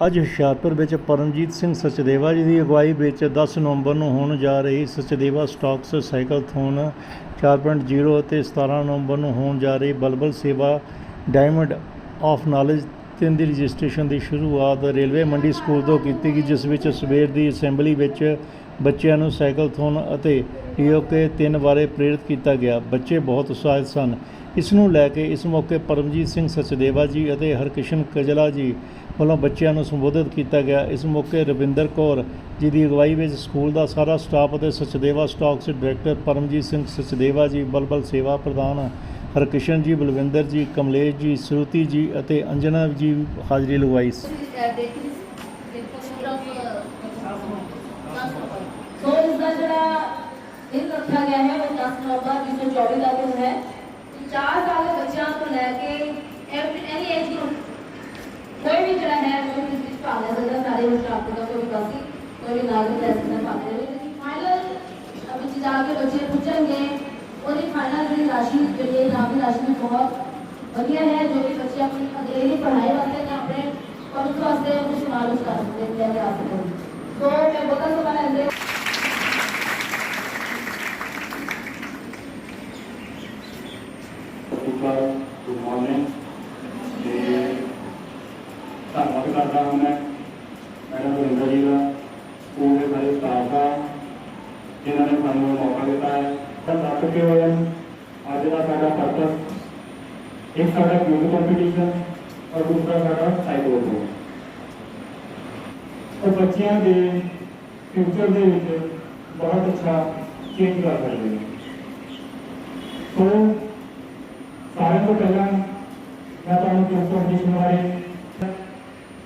ਅੱਜ ਹੁਸ਼ਿਆਰਪੁਰ ਵਿੱਚ ਪਰਮਜੀਤ ਸਿੰਘ ਸਚਦੇਵਾ ਜੀ ਦੀ ਅਗਵਾਈ ਵਿੱਚ 10 ਨਵੰਬਰ ਨੂੰ ਹੋਣ ਜਾ ਰਹੀ ਸਚਦੇਵਾ ਸਟਾਕਸ ਸਾਈਕਲਥੋਨ 4.0 ਅਤੇ 17 ਨਵੰਬਰ ਨੂੰ ਹੋਣ ਜਾ ਰਹੀ ਬਲਬਲ ਸੇਵਾ ਡਾਇਮੰਡ ਆਫ ਨੌਲੇਜ ਤਿੰਨ ਦੀ ਰਜਿਸਟ੍ਰੇਸ਼ਨ ਦੀ ਸ਼ੁਰੂਆਤ ਰੇਲਵੇ ਮੰਡੀ ਸਕੂਲ ਤੋਂ ਕੀਤੀ ਗਈ, ਜਿਸ ਵਿੱਚ ਸਵੇਰ ਦੀ ਅਸੈਂਬਲੀ ਵਿੱਚ ਬੱਚਿਆਂ ਨੂੰ ਸਾਈਕਲਥੋਨ ਅਤੇ ਈਓਕੇ ਤਿੰਨ ਬਾਰੇ ਪ੍ਰੇਰਿਤ ਕੀਤਾ ਗਿਆ। ਬੱਚੇ ਬਹੁਤ ਉਤਸ਼ਾਹਿਤ ਸਨ। ਇਸ ਨੂੰ ਲੈ ਕੇ ਇਸ ਮੌਕੇ ਪਰਮਜੀਤ ਸਿੰਘ ਸਚਦੇਵਾ ਜੀ ਅਤੇ ਹਰਕਿਸ਼ਨ ਕਜਲਾ ਜੀ ਵੱਲੋਂ ਬੱਚਿਆਂ ਨੂੰ ਸੰਬੋਧਿਤ ਕੀਤਾ ਗਿਆ। ਇਸ ਮੌਕੇ ਰਵਿੰਦਰ ਕੌਰ ਜੀ ਦੀ ਅਗਵਾਈ ਵਿੱਚ ਸਕੂਲ ਦਾ ਸਾਰਾ ਸਟਾਫ ਅਤੇ ਸਚਦੇਵਾ ਸਟਾਕਸ ਡਾਇਰੈਕਟਰ ਪਰਮਜੀਤ ਸਿੰਘ ਸਚਦੇਵਾ ਜੀ, ਬਲਬਲ ਸੇਵਾ ਪ੍ਰਧਾਨ ਹਰਕਿਸ਼ਨ ਜੀ, ਬਲਵਿੰਦਰ ਜੀ, ਕਮਲੇਸ਼ ਜੀ, ਸਰੂਤੀ ਜੀ ਅਤੇ ਅੰਜਨਾ ਜੀ ਹਾਜ਼ਰੀ ਲਗਵਾਈ ਸੋ। ਇਸ ਦਾ ਜਿਹੜਾ ਦਿਨ ਰੱਖਿਆ ਗਿਆ ਹੈ, ਉਹ 10 ਨਵੰਬਰ 2024 ਦਾ ਦਿਨ ਹੈ 4 ਸਾਲ ਦੇ ਬੱਚਿਆਂ ਤੋਂ ਲੈ ਕੇ ਐਨੀ ਏਜ ਗਰੁੱਪ ਕੋਈ ਵੀ ਜਿਹੜਾ ਹੈ ਉਹ ਇਸ ਵਿੱਚ ਭਾਗ ਲੈ ਸਕਦਾ ਸਾਰੇ ਸਟਾਫ ਦਾ ਕੋਈ ਬਾਕੀ ਕੋਈ ਵੀ ਨਾਗਰਿਕ ਲੈ ਸਕਦਾ ਭਾਗ ਲੈ ਲੇਕਿਨ ਫਾਈਨਲ ਵਿੱਚ ਜਾ ਕੇ ਬੱਚੇ ਪੁੱਛਣਗੇ ਉਹਦੀ ਫਾਈਨਲ ਜਿਹੜੀ ਰਾਸ਼ੀ ਜਿਹੜੀ ਹੈ ਨਾਮ ਦੀ ਰਾਸ਼ੀ ਵੀ ਬਹੁਤ ਵਧੀਆ ਹੈ ਜੋ ਵੀ ਬੱਚੇ ਆਪਣੀ ਅਗਲੇਰੀ ਪੜ੍ਹਾਈ ਵਾਸਤੇ ਜਾਂ ਆਪਣੇ ਭਵਿੱਖ ਵਾਸਤੇ ਉਹਨੂੰ ਇਸਤੇਮਾਲ ਕਰ ਸਕਦੇ ਨੇ ਲੈ ਕੇ ਆ ਸਕਦੇ ਨੇ ਸੋ ਮੈਂ ਬਹੁਤਾ ਸਮਾਂ ਲੈਂਦੇ ਸੁਪਰ ਗੁੱਡ ਮਾਰਨਿੰਗ ਤੇ ਧੰਨਵਾਦ ਕਰਦਾ ਹਾਂ ਮੈਂ ਮੈਡਮ ਵਰਿੰਦਰ ਜੀ ਦਾ ਸਕੂਲ ਦੇ ਸਾਰੇ ਸਟਾਫ ਦਾ ਜਿਨ੍ਹਾਂ ਨੇ ਸਾਨੂੰ ਮੌਕਾ ਦਿੱਤਾ ਹੈ, ਤਾਂ ਦੱਸ ਚੁੱਕੇ ਹੋਏ ਅੱਜ ਦਾ ਸਾਡਾ ਪਰਪਸ ਇੱਕ ਸਾਡਾ ਕਿਊਜ਼ ਕੰਪੀਟੀਸ਼ਨ ਔਰ ਦੂਸਰਾ ਸਾਡਾ ਸਾਈਕਲ ਉਹ ਬੱਚਿਆਂ ਦੇ ਫਿਊਚਰ ਦੇ ਵਿੱਚ ਬਹੁਤ ਅੱਛਾ ਚੇਂਜ ਕਰ ਸਕਦੇ ਨੇ। ਸੋ ਸਾਰਿਆਂ ਤੋਂ ਪਹਿਲਾਂ ਮੈਂ ਤੁਹਾਨੂੰ ਕਿਸ ਕੰਡੀਸ਼ਨ ਬਾਰੇ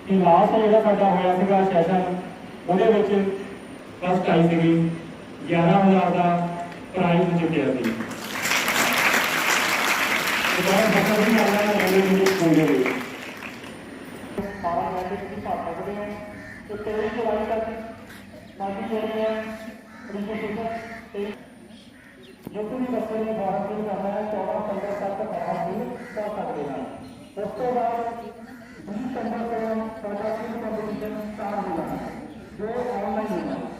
ਕਿ ਲਾਸਟ ਜਿਹੜਾ ਸਾਡਾ ਹੋਇਆ ਸੀਗਾ ਸੈਸ਼ਨ ਉਹਦੇ ਵਿੱਚ ਫਸਟ ਆਈ ਸੀਗੀ। 11000 ਦਾ ਪ੍ਰਾਈਜ਼ ਜਿੱਤਿਆ ਸੀ ਇਹ ਬਹੁਤ ਬੱਚਾ ਵੀ ਆਇਆ ਹੈ ਰੇਲਵੇ ਮਿਊਜ਼ਿਕ ਸਕੂਲ ਦੇ ਵਿੱਚ 12 ਮਿੰਟ ਤੁਸੀਂ ਭਰ ਸਕਦੇ ਹੋ ਤੇ ਤੇਰੀ ਚਲਾਈ ਤੱਕ ਬਾਕੀ ਜਿਹੜੇ ਹੈ ਰਿਸ਼ੀਕੇਸ਼ ਤੇ ਜੋ ਵੀ ਬੱਚੇ ਨੇ ਬਾਹਰ ਦੀ ਕਰਨਾ ਹੈ 14 15 ਤੱਕ ਬਾਹਰ ਦੀ ਕਰ ਸਕਦੇ ਹਨ ਉਸ ਤੋਂ ਬਾਅਦ 20 ਸਤੰਬਰ ਤੋਂ ਸਾਡਾ ਸਿੱਖ ਕੰਪੀਟੀਸ਼ਨ ਸਟਾਰਟ ਹੋਣਾ ਹੈ ਜੋ ਆਨਲਾਈਨ ਹੋਣਾ ਹੈ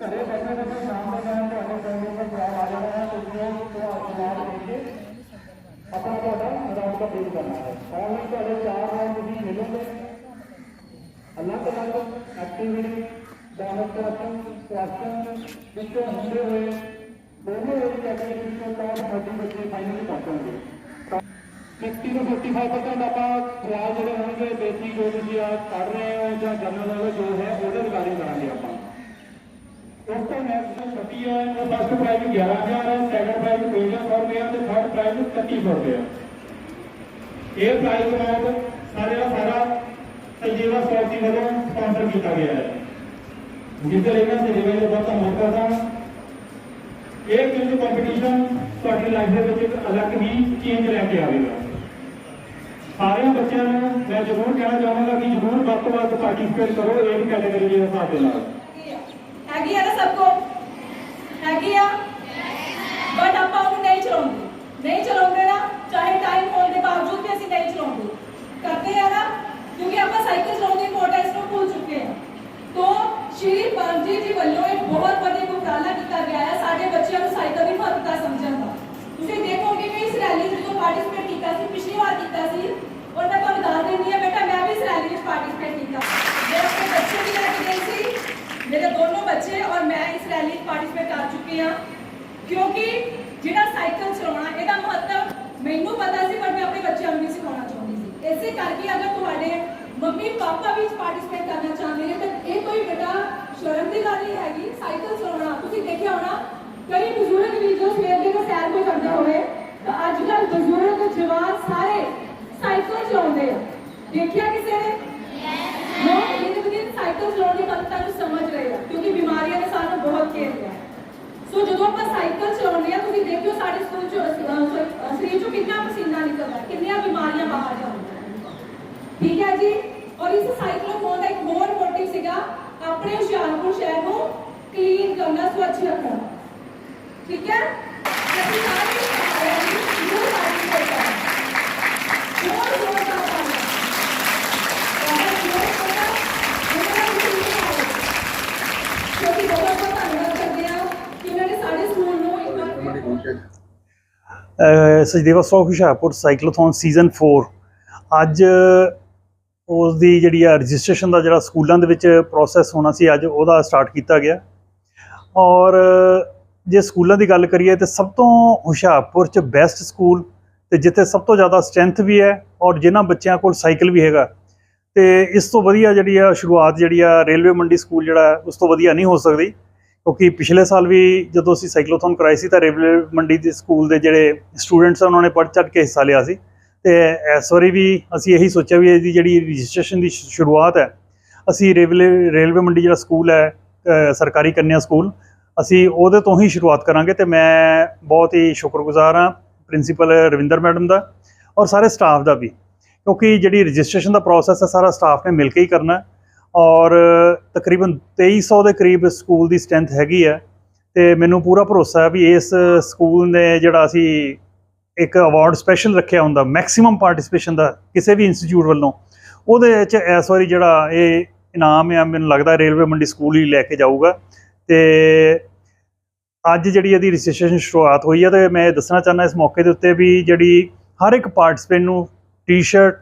ਘਰੇ ਬੈਠੇ ਬੈਠੇ ਸ਼ਾਮ ਦੇ ਟਾਈਮ ਤੁਹਾਡੇ ਫੋਨ ਉੱਪਰ ਜਵਾਬ ਆ ਜਾਣਾ ਹੈ ਤੁਸੀਂ ਉਹ ਜਵਾਬ ਦੇ ਕੇ ਆਪਣਾ ਤੁਹਾਡਾ ਰਾਊਂਡ ਕੰਪਲੀਟ ਕਰਨਾ ਹੈ। ਆਨਲਾਈਨ ਤੁਹਾਡੇ ਚਾਰ ਰਾਊਂਡ ਤੁਸੀਂ ਮਿਲੋਗੇ ਅਲੱਗ ਅਲੱਗ ਐਕਟੀਵਿਟੀ ਡਾਊਨਲੋਡ ਕੁਐਸਚਨ ਵਿੱਚੋਂ ਹੁੰਦੇ ਹੋਏ ਦੋਨੋਂ ਇੱਕ ਐਕਟੀਵਿਟੀ ਤੋਂ ਤਾਂ ਸਾਡੀ ਬੱਚੇ ਫਾਈਨਲੀ ਪਹੁੰਚਣਗੇ 50 ਤੋਂ 55% ਆਪਾਂ ਸਵਾਲ ਜਿਹੜੇ ਹੋਣਗੇ ਬੇਸਿਕ ਜੋ ਤੁਸੀਂ ਆ ਪੜ੍ਹ ਰਹੇ ਹੋ ਜਾਂ ਜਨਰਲ ਨੌਲੇਜ ਜੋ ਹੈ, ਉਹਦੇ ਰਿਗਾਰਡਿੰਗ ਕਰਾਂਗੇ ਆਪਾਂ। ਨੈਕਸਟ ਛੁੱਟੀ ਹੈ ਉਹ ਫਸਟ ਪ੍ਰਾਈਜ਼ 11000 ਹੈ ਸੈਕੰਡ ਪ੍ਰਾਈਜ਼ 2000 ਰੁਪਏ ਹੈ ਤੇ ਥਰਡ ਪ੍ਰਾਈਜ਼ 3100 ਰੁਪਏ ਹੈ। ਇਹ ਪ੍ਰਾਈਜ਼ ਅਮਾਉਂਟ ਸਾਰੇ ਦਾ ਸਾਰਾ ਸੰਜੀਵਾ ਸੌਤੀ ਵੱਲੋਂ ਸਪਾਂਸਰ ਕੀਤਾ ਗਿਆ ਹੈ। ਜਿਸ ਦੇ ਲਈ ਮੈਂ ਸੰਜੀਵਾ ਜੀ ਦਾ ਬਹੁਤ ਧੰਨਵਾਦ ਕਰਦਾ ਹਾਂ। ਇਹ ਕਿੰਜ ਕੰਪੀਟੀਸ਼ਨ ਤੁਹਾਡੀ ਲਾਈਫ ਦੇ ਵਿੱਚ ਇੱਕ ਅਲੱਗ ਹੀ ਚੇਂਜ ਲੈ ਕੇ ਆਵੇਗਾ। ਸਾਰਿਆਂ ਬੱਚਿਆਂ ਨੂੰ ਮੈਂ ਜ਼ਰੂਰ ਕਹਿਣਾ ਚਾਹਾਂਗਾ ਕਿ ਜ਼ਰੂਰ ਵੱਧ ਤੋਂ ਵੱਧ ਪਾਰਟਿਸਿਪੇਟ ਕਰੋ ਇਹ ਕੈਟਾਗਰੀ ਦੇ ਹਿਸਾਬ ਦੇ ਨਾਲ। ਹੈਗੀ ਆ ਨਾ ਸਭ ਕੋ ਹੈਗੀ ਆ? ਬਟ ਆਪਾਂ ਉਹਨੂੰ ਨਹੀਂ ਚਲਾਉਂਦੇ। ਨਹੀਂ ਚਲਾਉਂਦੇ ਨਾ ਚਾਹੇ ਟਾਈਮ ਹੋਣ ਦੇ ਬਾਵਜੂਦ ਵੀ ਅਸੀਂ ਨਹੀਂ ਚਲਾਉਂਦੇ ਕਰਦੇ ਆ ਨਾ ਕਿਉਂਕਿ ਆਪਾਂ ਸਾਈਕਲ ਚਲਾਉਣ ਦੀ ਇੰਪੋਰਟੈਂਸ ਨੂੰ ਭੁੱਲ ਚੁੱਕੇ ਹਾਂ ਤੋਂ ਸ਼੍ਰੀ ਪਰਮਜੀਤ ਜੀ ਵੱਲੋਂ ਇੱਕ ਬਹੁਤ ਵਧੀਆ ਉਪਰਾਲਾ ਕੀਤਾ ਗਿਆ ਹੈ ਸਾਡੇ ਬੱਚਿਆਂ ਨੂੰ ਸਾਈਕਲ ਦੀ ਮਹੱਤਤਾ ਸਮਝਣ ਦਾ ਤੁਸੀਂ ਦੇਖੋਗੇ ਕਿ ਇਸ ਰੈਲੀ ਵਿੱਚ ਜਦੋਂ ਪਾਰਟਿਸਿਪੇਟ ਕੀਤਾ ਸੀ ਪਿਛਲੀ ਵਾਰ ਕੀਤਾ ਸੀ ਔਰ ਮੈਂ ਤੁਹਾਨੂੰ ਦੱਸ ਦਿੰਦੀ ਹਾਂ ਬੇਟਾ ਮੈਂ ਵੀ ਇਸ ਰੈਲੀ ਵਿੱਚ ਪਾਰਟਿਸਿਪੇਟ ਕੀਤਾ ਮੈਂ ਆਪਣੇ ਬੱਚੇ ਵੀ ਲੈ ਕੇ ਗਈ ਸੀ ਮੇਰੇ ਦੋਨੋਂ ਬੱਚੇ ਔਰ ਮੈਂ ਇਸ ਰੈਲੀ ਵਿੱਚ ਪਾਰਟਿਸਿਪੇਟ ਕਰ ਚੁੱਕੀ ਹਾਂ ਕਿਉਂਕਿ ਜਿਹੜਾ ਸਾਈਕਲ ਚਲਾਉਣਾ ਇਹਦਾ ਮਹੱਤਵ ਮੈਨੂੰ ਪਤਾ ਸੀ ਪਰ ਮੈਂ ਆਪਣੇ ਬੱਚਿਆਂ ਨੂੰ ਵੀ ਸਿਖਾਉਣਾ ਚਾਹੁੰਦੀ ਸੀ ਇਸੇ ਕਰਕੇ ਅਗਰ ਤੁਹਾਡੇ ਮੰਮੀ ਪਾਪਾ ਵੀ ਪਾਰਟਿਸਿਪੇਟ ਕਰਨਾ ਚਾਹੁੰਦੇ ਨੇ ਤਾਂ ਇਹ ਕੋਈ ਬੇਟਾ ਸ਼ਰਮ ਦੀ ਗੱਲ ਨਹੀਂ ਹੈਗੀ। ਸਾਈਕਲ ਚਲਾਉਣਾ ਤੁਸੀਂ ਦੇਖਿਆ ਹੋਣਾ ਕਈ ਬਜ਼ੁਰਗ ਵੀ ਜੋ ਸਵੇਰ ਦੇ ਸੈਰ ਕੋਈ ਕਰਦੇ ਹੋਵੇ ਤਾਂ ਅੱਜ ਕੱਲ ਬਜ਼ੁਰਗ ਜਵਾਨ ਸਾਰੇ ਸਾਈਕਲ ਚਲਾਉਂਦੇ ਆ। ਦੇਖਿਆ ਕਿਸੇ ਨੇ? ਲੋਕ ਦਿਨ ਦਿਨ ਸਾਈਕਲ ਚਲਾਉਣ ਦੀ ਮਹੱਤਤਾ ਨੂੰ ਸਮਝ ਰਹੇ ਆ ਕਿਉਂਕਿ ਬਿਮਾਰੀਆਂ ਨੇ ਸਾਨੂੰ ਬਹੁਤ ਘੇਰਿਆ ਸੋ ਜਦੋਂ ਆਪਾਂ ਸਾਈਕਲ ਚਲਾਉਂਦੇ ਆ ਤੁਸੀਂ ਦੇਖਿਓ ਸਾਡੇ ਸਕੂਲ ਚੋਂ ਅਹ, ਅਹ, ਸਰੀਰ ਚੋਂ ਕਿੰਨਾ ਪਸੀਨਾ ਨਿਕਲਦਾ ਕਿੰਨੀਆਂ ਬਿਮਾਰੀਆਂ ਬਾਹਰ ਜਾਂਦੀਆਂ। ठीक है जी? और इस साइक्लोफोन का एक होर मोटिव सिगा। अपने होशियारपुर शहर को क्लीन करना स्वच्छ रखना। ठीक है? सचदेवा सौ हुशियारपुर साइक्लोथोन सीज़न फोर अज ਉਸ ਦੀ ਜਿਹੜੀ ਆ ਰਜਿਸਟ੍ਰੇਸ਼ਨ ਦਾ ਜਿਹੜਾ ਸਕੂਲਾਂ ਦੇ ਵਿੱਚ ਪ੍ਰੋਸੈਸ ਹੋਣਾ ਸੀ, ਅੱਜ ਉਹਦਾ ਸਟਾਰਟ ਕੀਤਾ ਗਿਆ। ਔਰ ਜੇ ਸਕੂਲਾਂ ਦੀ ਗੱਲ ਕਰੀਏ ਤੇ ਸਭ ਤੋਂ ਹੁਸ਼ਿਆਰਪੁਰ ਚ ਬੈਸਟ ਸਕੂਲ ਤੇ ਜਿੱਥੇ ਸਭ ਤੋਂ ਜ਼ਿਆਦਾ ਸਟਰੈਂਥ ਵੀ ਹੈ ਔਰ ਜਿਨ੍ਹਾਂ ਬੱਚਿਆਂ ਕੋਲ ਸਾਈਕਲ ਵੀ ਹੈਗਾ, ਤੇ ਇਸ ਤੋਂ ਵਧੀਆ ਜਿਹੜੀ ਆ ਸ਼ੁਰੂਆਤ ਜਿਹੜੀ ਆ ਰੇਲਵੇ ਮੰਡੀ ਸਕੂਲ ਜਿਹੜਾ ਉਸ ਤੋਂ ਵਧੀਆ ਨਹੀਂ ਹੋ ਸਕਦੀ। ਕਿਉਂਕਿ ਪਿਛਲੇ ਸਾਲ ਵੀ ਜਦੋਂ ਅਸੀਂ ਸਾਈਕਲੋਥੋਨ ਕਰਾਈ ਸੀ ਤਾਂ ਰੇਲਵੇ ਮੰਡੀ ਦੇ ਸਕੂਲ ਦੇ ਜਿਹੜੇ ਸਟੂਡੈਂਟਸ ਆ, ਉਹਨਾਂ ਨੇ ਪੜ੍ਹ ਚੜ੍ਹ ਕੇ ਹਿੱਸਾ ਲਿਆ ਸੀ। ਤੇ ਇਸ ਵਾਰੀ ਵੀ ਅਸੀਂ ਇਹੀ ਸੋਚਿਆ ਵੀ ਇਹਦੀ ਜਿਹੜੀ ਰਜਿਸਟ੍ਰੇਸ਼ਨ ਦੀ ਸ਼ੁ- ਸ਼ੁਰੂਆਤ ਹੈ, ਅਸੀਂ ਰੇਲਵੇ ਰੇਲਵੇ ਮੰਡੀ ਜਿਹੜਾ ਸਕੂਲ ਹੈ ਸਰਕਾਰੀ ਕੰਨਿਆ ਸਕੂਲ, ਅਸੀਂ ਉਹਦੇ ਤੋਂ ਹੀ ਸ਼ੁਰੂਆਤ ਕਰਾਂਗੇ ਤੇ ਮੈਂ ਬਹੁਤ ਹੀ ਸ਼ੁਕਰਗੁਜ਼ਾਰ ਹਾਂ ਪ੍ਰਿੰਸੀਪਲ ਰਵਿੰਦਰ ਮੈਡਮ ਦਾ ਔਰ ਸਾਰੇ ਸਟਾਫ ਦਾ ਵੀ, ਕਿਉਂਕਿ ਜਿਹੜੀ ਰਜਿਸਟ੍ਰੇਸ਼ਨ ਦਾ ਪ੍ਰੋਸੈਸ ਹੈ, ਸਾਰਾ ਸਟਾਫ ਨੇ ਮਿਲ ਕੇ ਹੀ ਕਰਨਾ ਔਰ ਤਕਰੀਬਨ 2300 ਦੇ ਕਰੀਬ ਸਕੂਲ ਦੀ ਸਟਰੈਂਥ ਹੈਗੀ ਹੈ ਤੇ ਮੈਨੂੰ ਪੂਰਾ ਭਰੋਸਾ ਹੈ ਵੀ ਇਸ ਸਕੂਲ ਨੇ ਜਿਹੜਾ ਅਸੀਂ ਇੱਕ ਅਵਾਰਡ ਸਪੈਸ਼ਲ ਰੱਖਿਆ ਹੁੰਦਾ ਮੈਕਸਿਮਮ ਪਾਰਟਿਸਿਪੇਸ਼ਨ ਦਾ ਕਿਸੇ ਵੀ ਇੰਸਟੀਚਿਊਟ ਵੱਲੋਂ। ਉਹਦੇ ਵਿੱਚ ਇਸ ਵਾਰੀ ਜਿਹੜਾ ਇਹ ਇਨਾਮ ਆ, ਮੈਨੂੰ ਲੱਗਦਾ ਰੇਲਵੇ ਮੰਡੀ ਸਕੂਲ ਹੀ ਲੈ ਕੇ ਜਾਊਗਾ। ਤੇ ਅੱਜ ਜਿਹੜੀ ਇਹਦੀ ਰਜਿਸਟ੍ਰੇਸ਼ਨ ਸ਼ੁਰੂਆਤ ਹੋਈ ਹੈ ਤੇ ਮੈਂ ਦੱਸਣਾ ਚਾਹੁੰਦਾ ਇਸ ਮੌਕੇ ਦੇ ਉੱਤੇ ਵੀ ਜਿਹੜੀ ਹਰ ਇੱਕ ਪਾਰਟਿਸਪੈਂਟ ਨੂੰ ਟੀ-ਸ਼ਰਟ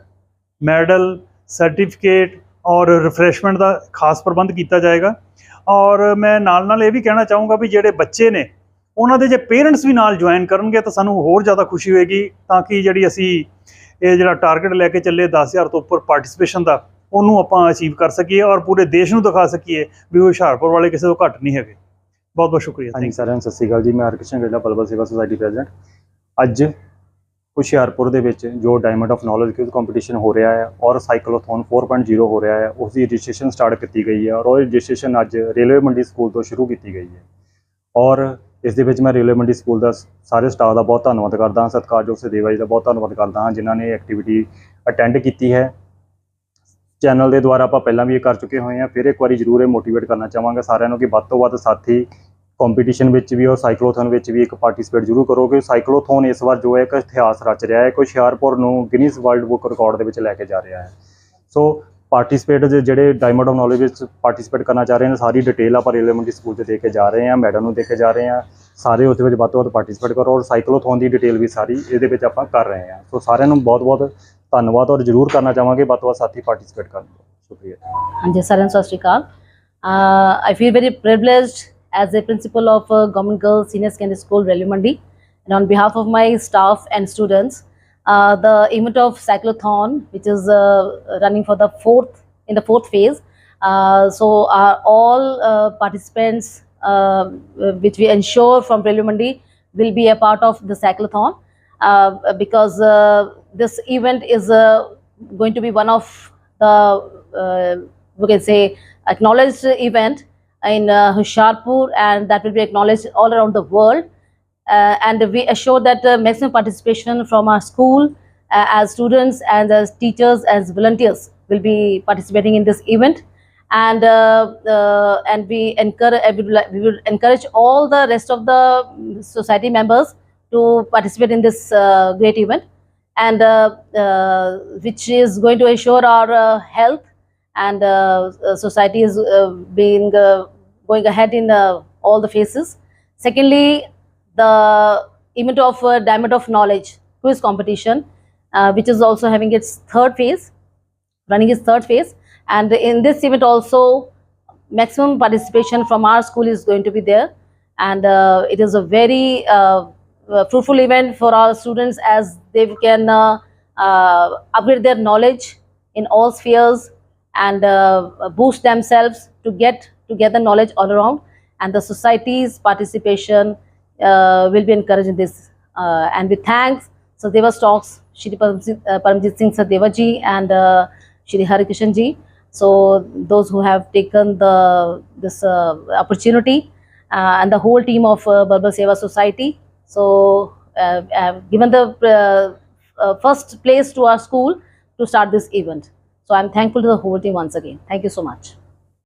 ਮੈਡਲ ਸਰਟੀਫਿਕੇਟ ਔਰ ਰਿਫਰੈਸ਼ਮੈਂਟ ਦਾ ਖਾਸ ਪ੍ਰਬੰਧ ਕੀਤਾ ਜਾਏਗਾ। ਔਰ ਮੈਂ ਨਾਲ ਨਾਲ ਇਹ ਵੀ ਕਹਿਣਾ ਚਾਹੂੰਗਾ ਵੀ ਜਿਹੜੇ ਬੱਚੇ ਨੇ ਉਹਨਾਂ ਦੇ ਜੇ ਪੇਰੈਂਟਸ ਵੀ ਨਾਲ ਜੁਆਇਨ ਕਰਨਗੇ ਤਾਂ ਸਾਨੂੰ ਹੋਰ ਜ਼ਿਆਦਾ ਖੁਸ਼ੀ ਹੋਏਗੀ ਤਾਂ ਕਿ ਜਿਹੜੀ ਅਸੀਂ ਇਹ ਜਿਹੜਾ ਟਾਰਗੇਟ ਲੈ ਕੇ ਚੱਲੇ 10000 ਤੋਂ ਉੱਪਰ ਪਾਰਟਿਸਿਪੇਸ਼ਨ ਦਾ ਉਹਨੂੰ ਆਪਾਂ ਅਚੀਵ ਕਰ ਸਕੀਏ ਔਰ ਪੂਰੇ ਦੇਸ਼ ਨੂੰ ਦਿਖਾ ਸਕੀਏ ਵੀ ਹੁਸ਼ਿਆਰਪੁਰ ਵਾਲੇ ਕਿਸੇ ਤੋਂ ਘੱਟ ਨਹੀਂ ਹੈਗੇ। ਬਹੁਤ ਬਹੁਤ ਸ਼ੁਕਰੀਆ ਹਾਂਜੀ ਸਾਰਿਆਂ ਨੂੰ ਸਤਿ ਸ਼੍ਰੀ ਅਕਾਲ ਜੀ ਮੈਂ ਹਰਕ੍ਰਿਸ਼ਨ ਗੇਲਾ ਬਲਬਲ ਸੇਵਾ ਸੁਸਾਇਟੀ ਪ੍ਰੈਜ਼ੀਡੈਂਟ। ਅੱਜ ਹੁਸ਼ਿਆਰਪੁਰ ਦੇ ਵਿੱਚ ਜੋ diamond of knowledge quiz competition ਹੋ ਰਿਹਾ ਹੈ ਔਰ ਸਾਈਕਲੋਥੌਨ 4.0 ਹੋ ਰਿਹਾ ਹੈ ਉਸ ਦੀ ਰਜਿਸਟ੍ਰੇਸ਼ਨ ਸਟਾਰਟ ਕੀਤੀ ਗਈ ਹੈ ਔਰ ਉਹ ਰਜਿਸਟ੍ਰੇਸ਼ਨ ਅੱਜ ਰੇਲਵੇ ਮੰਡੀ ਸਕੂਲ ਤੋਂ ਸ਼ੁਰੂ ਕੀਤੀ ਗਈ ਹੈ। ਔਰ ਇਸ ਦੇ ਵਿੱਚ ਮੈਂ ਰੇਲਵੇ ਮੰਡੀ ਸਕੂਲ ਦਾ ਸਾਰੇ ਸਟਾਫ ਦਾ ਬਹੁਤ ਧੰਨਵਾਦ ਕਰਦਾ ਹਾਂ, ਸਤਿਕਾਰਯੋਗ ਸਦੇਵਾ ਜੀ ਦਾ ਬਹੁਤ ਧੰਨਵਾਦ ਕਰਦਾ ਹਾਂ, ਜਿਨ੍ਹਾਂ ਨੇ ਐਕਟੀਵਿਟੀ ਅਟੈਂਡ ਕੀਤੀ ਹੈ। ਚੈਨਲ ਦੇ ਦੁਆਰਾ ਆਪਾਂ ਪਹਿਲਾਂ ਵੀ ਇਹ ਕਰ ਚੁੱਕੇ ਹੋਏ ਹਾਂ, ਫਿਰ ਇੱਕ ਵਾਰੀ ਜ਼ਰੂਰ ਇਹ ਮੋਟੀਵੇਟ ਕਰਨਾ ਚਾਹਾਂਗਾ ਸਾਰਿਆਂ ਨੂੰ ਕਿ ਵੱਧ ਤੋਂ ਵੱਧ ਸਾਥੀ ਕੰਪੀਟੀਸ਼ਨ ਵਿੱਚ ਵੀ ਔਰ ਸਾਈਕਲੋਥਨ ਵਿੱਚ ਵੀ ਇੱਕ ਪਾਰਟਿਸਿਪੇਟ ਜ਼ਰੂਰ ਕਰੋ ਕਿ ਸਾਈਕਲੋਥਨ ਇਸ ਵਾਰ ਜੋ ਹੈ ਇੱਕ ਇਤਿਹਾਸ ਰਚ ਰਿਹਾ ਹੈ ਕੋਈ ਹੁਸ਼ਿਆਰਪੁਰ ਨੂੰ ਗਿਨੀਜ਼ ਵਰਲਡ ਬੁੱਕ ਰਿਕਾਰਡ ਦੇ ਵਿੱਚ ਲੈ ਕੇ ਜਾ ਰਿਹਾ ਹੈ। ਸੋ ਪਾਰਟਿਸਿਪੇਟ ਜਿਹੜੇ ਡਾਇਮੰਡ ਆਫ ਨੌਲੇਜ ਵਿੱਚ ਪਾਰਟਿਸਿਪੇਟ ਕਰਨਾ ਚਾਹ ਰਹੇ ਨੇ ਸਾਰੀ ਡਿਟੇਲ ਆਪਾਂ ਰੇਲਵੇ ਮੰਡੀ ਸਕੂਲ 'ਚ ਦੇ ਕੇ ਜਾ ਰਹੇ ਹਾਂ ਮੈਡਮ ਨੂੰ ਦੇ ਕੇ ਜਾ ਰਹੇ ਹਾਂ। ਸਾਰੇ ਉਸ ਵਿੱਚ ਵੱਧ ਤੋਂ ਵੱਧ ਪਾਰਟਿਸਿਪੇਟ ਕਰੋ ਔਰ ਸਾਈਕਲੋਥੋਨ ਦੀ ਡਿਟੇਲ ਵੀ ਸਾਰੀ ਇਹਦੇ ਵਿੱਚ ਆਪਾਂ ਕਰ ਰਹੇ ਹਾਂ। ਸੋ ਸਾਰਿਆਂ ਨੂੰ ਬਹੁਤ ਬਹੁਤ ਧੰਨਵਾਦ ਔਰ ਜ਼ਰੂਰ ਕਰਨਾ ਚਾਹਾਂਗੇ ਵੱਧ ਤੋਂ ਵੱਧ ਸਾਥੀ ਪਾਰਟਿਸਿਪੇਟ ਕਰਨ ਸ਼ੁਕਰੀਆ। ਹਾਂਜੀ ਸਾਰਿਆਂ ਨੂੰ ਸਤਿ ਸ਼੍ਰੀ ਅਕਾਲ। I feel very privileged as a principal of uh, Government Girls Senior Secondary School, Railway Mandi. And on behalf of my staff and students, uh, the event of cyclothon, which is uh, running for the fourth in the fourth phase. Uh, so uh, all uh, participants, uh, which we ensure from Mandi, will be a part of the cyclothon uh, because uh, this event is uh, going to be one of the uh, we can say acknowledged event in uh, Hoshiarpur and that will be acknowledged all around the world. Uh, and we assure that uh, maximum participation from our school uh, as students and as teachers as volunteers will be participating in this event. And and we encourage we would encourage all the rest of the society members to participate in this great event. And uh, uh, which is going to ensure our uh, health. And society is being going ahead in all the phases. Secondly, the event of uh, Diamond of Knowledge quiz competition, uh, which is also having its third phase, running its third phase. And in this event also, maximum participation from our school is going to be there. And uh, it is a very uh, uh, fruitful event for our students as they can uh, upgrade their knowledge in all spheres and boost themselves to get to gather knowledge all around and the society's participation will be encouraged in this uh, and we thank Sadeva Stocks, Shri Paramjit uh, Paramjit Singh Sadeva ji and uh, Shri Harikishan ji. So those who have taken the this uh, opportunity uh, and the whole team of uh, Barbar Seva Society. So uh, have given the uh, uh, first place to our school to start this event. So I'm thankful to the whole team once again. Thank you so much.